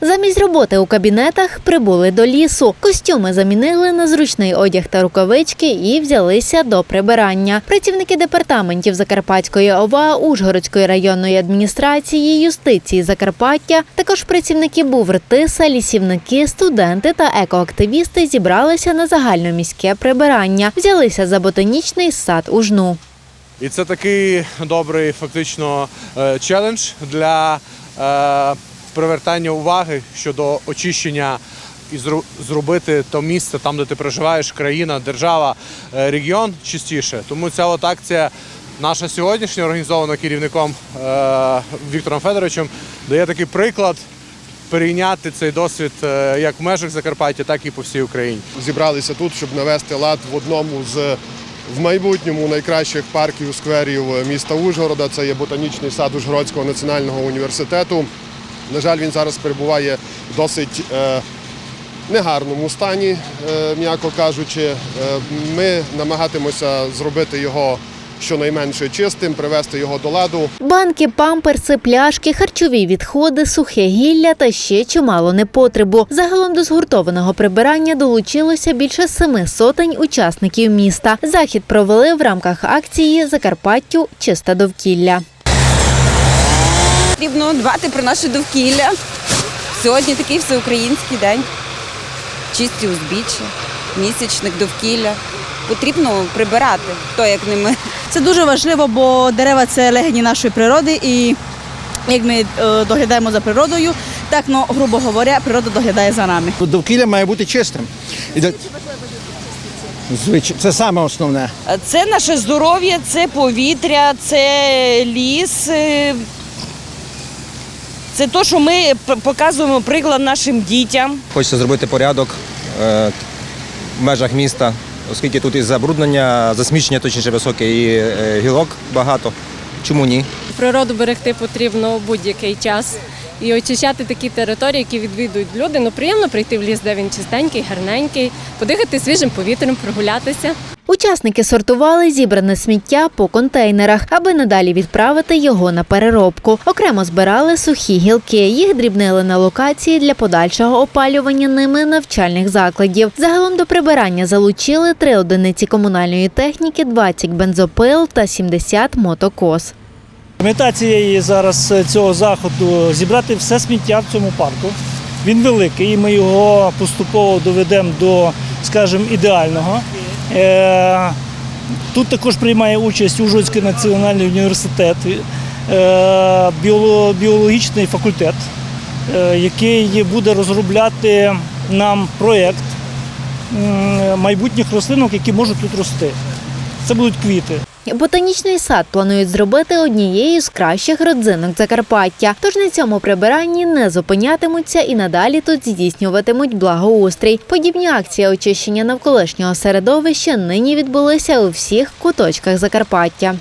Замість роботи у кабінетах прибули до лісу. Костюми замінили на зручний одяг та рукавички і взялися до прибирання. Працівники департаментів Закарпатської ОВА, Ужгородської районної адміністрації, юстиції Закарпаття, також працівники БУВР ТИСа, лісівники, студенти та екоактивісти зібралися на загальноміське прибирання. Взялися за ботанічний сад у жну. І це такий добрий фактично е, челендж для е, привертання уваги щодо очищення і зробити то місце там, де ти проживаєш, країна, держава, е, регіон чистіше. Тому ця от акція наша сьогоднішня, організована керівником е, Віктором Федоровичем, дає такий приклад перейняти цей досвід е, як в межах Закарпаття, так і по всій Україні. зібралися тут, щоб навести лад в одному з в майбутньому найкращих парків скверів міста Ужгорода. Це є ботанічний сад Ужгородського національного університету. На жаль, він зараз перебуває в досить е, негарному стані, е, м'яко кажучи. Е, ми намагатимося зробити його щонайменше чистим, привести його до ладу. Банки, памперси, пляшки, харчові відходи, сухе гілля та ще чимало непотребу. Загалом до згуртованого прибирання долучилося більше семи сотень учасників міста. Захід провели в рамках акції Закарпаттю чисте довкілля. Потрібно дбати про наше довкілля. Сьогодні такий всеукраїнський день. Чисті узбіччя, місячник довкілля. Потрібно прибирати, хто як не ми. Це дуже важливо, бо дерева це легені нашої природи, і як ми е, доглядаємо за природою, так, ну, грубо говоря, природа доглядає за нами. Довкілля має бути чистим. І Звичайно, це саме основне. Це наше здоров'я, це повітря, це ліс. Це те, що ми показуємо приклад нашим дітям. Хочеться зробити порядок е, в межах міста, оскільки тут і забруднення, засмічення точніше високе, і е, гілок багато. Чому ні? Природу берегти потрібно у будь-який час. І очищати такі території, які відвідують люди. Ну приємно прийти в ліс, де він чистенький, гарненький, подихати свіжим повітрям, прогулятися. Учасники сортували зібране сміття по контейнерах, аби надалі відправити його на переробку. Окремо збирали сухі гілки. Їх дрібнили на локації для подальшого опалювання ними навчальних закладів. Загалом до прибирання залучили три одиниці комунальної техніки, 20 бензопил та 70 мотокос. Мета цієї зараз е, цього заходу зібрати все сміття в цьому парку. Він великий, і ми його поступово доведемо до, скажімо, ідеального. Е, Тут також приймає участь Ужгородський національний університет, е, біологічний факультет, е, який буде розробляти нам проєкт майбутніх рослинок, які можуть тут рости. Це будуть квіти. Ботанічний сад планують зробити однією з кращих родзинок Закарпаття. Тож на цьому прибиранні не зупинятимуться і надалі тут здійснюватимуть благоустрій. Подібні акції очищення навколишнього середовища нині відбулися у всіх куточках Закарпаття.